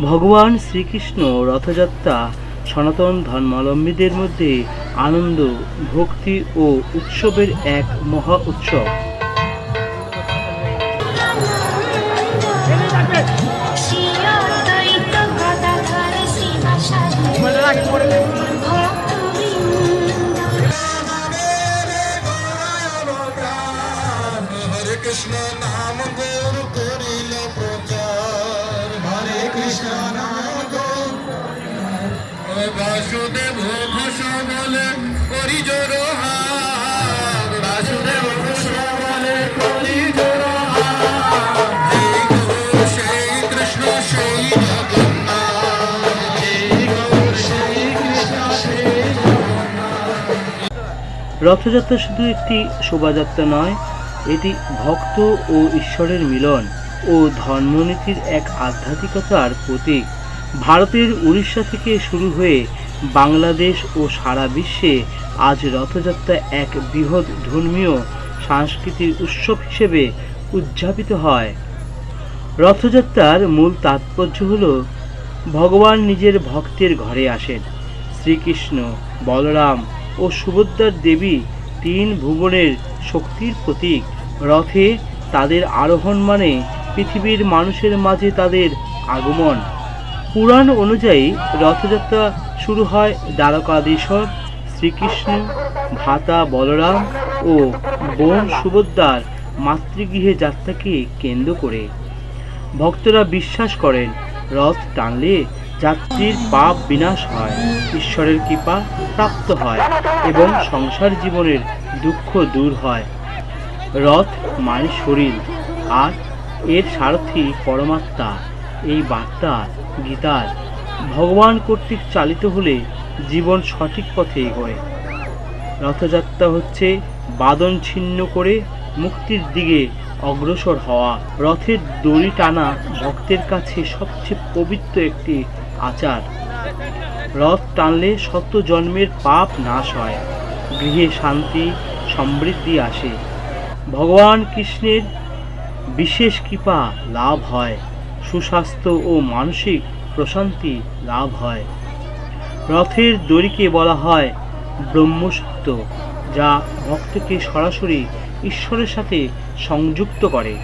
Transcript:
ভগবান শ্রীকৃষ্ণ রথযাত্রা সনাতন ধর্মাবলম্বীদের মধ্যে আনন্দ ভক্তি ও উৎসবের এক মহা উৎসব। শ্রীয়দ্বৈত গদাধর কৃষ্ণ নাম গৌর করিল প্রচার। হরে কৃষ্ণ নাম গৌর। বাসুদেব করি জোর রথযাত্রা শুধু একটি শোভাযাত্রা নয় এটি ভক্ত ও ঈশ্বরের মিলন ও ধর্মনীতির এক আধ্যাত্মিকতার প্রতীক। ভারতের উড়িষ্যা থেকে শুরু হয়ে বাংলাদেশ ও সারা বিশ্বে আজ রথযাত্রা এক বৃহৎ ধর্মীয় সাংস্কৃতিক উৎসব হিসেবে উদযাপিত হয়। রথযাত্রার মূল তাৎপর্য হল ভগবান নিজের ভক্তের ঘরে আসেন। শ্রীকৃষ্ণ, বলরাম ও সুভদ্রার দেবী তিন ভুবনের শক্তির প্রতীক। রথে তাদের আরোহণ মানে পৃথিবীর মানুষের মাঝে তাদের আগমন। পুরাণ অনুযায়ী রথযাত্রা শুরু হয় দ্বারকাধীশ্বর, শ্রীকৃষ্ণ, ভাতা বলরাম ও বোন সুভদ্রার মাতৃগৃহে যাত্রাকে কেন্দ্র করে। ভক্তরা বিশ্বাস করেন, রথ টানলে যাত্রীর পাপ বিনাশ হয়, ঈশ্বরের কৃপা প্রাপ্ত হয় এবং সংসার জীবনের দুঃখ দূর হয়। রথ মানে শরীর, আর এর সারথি পরমাত্মা। এই বার্তা গীতার ভগবান কর্তৃক চালিত হলে জীবন সঠিক পথে এগোয় রথযাত্রা হচ্ছে বাদন ছিন্ন করে মুক্তির দিকে অগ্রসর হওয়া। রথের দড়ি টানা ভক্তের কাছে সবচেয়ে পবিত্র একটি আচার। রথ টানলে শত জন্মের পাপ নাশ হয়, গৃহে শান্তি, সমৃদ্ধি আসে। ভগবান কৃষ্ণের বিশেষ কৃপা লাভ হয়, সুস্বাস্থ্য ও মানসিক প্রশান্তি লাভ হয়। রথের দড়িকে বলা হয় ব্রহ্মসূত্র, যা ভক্তকে সরাসরি ঈশ্বরের সাথে সংযুক্ত করে।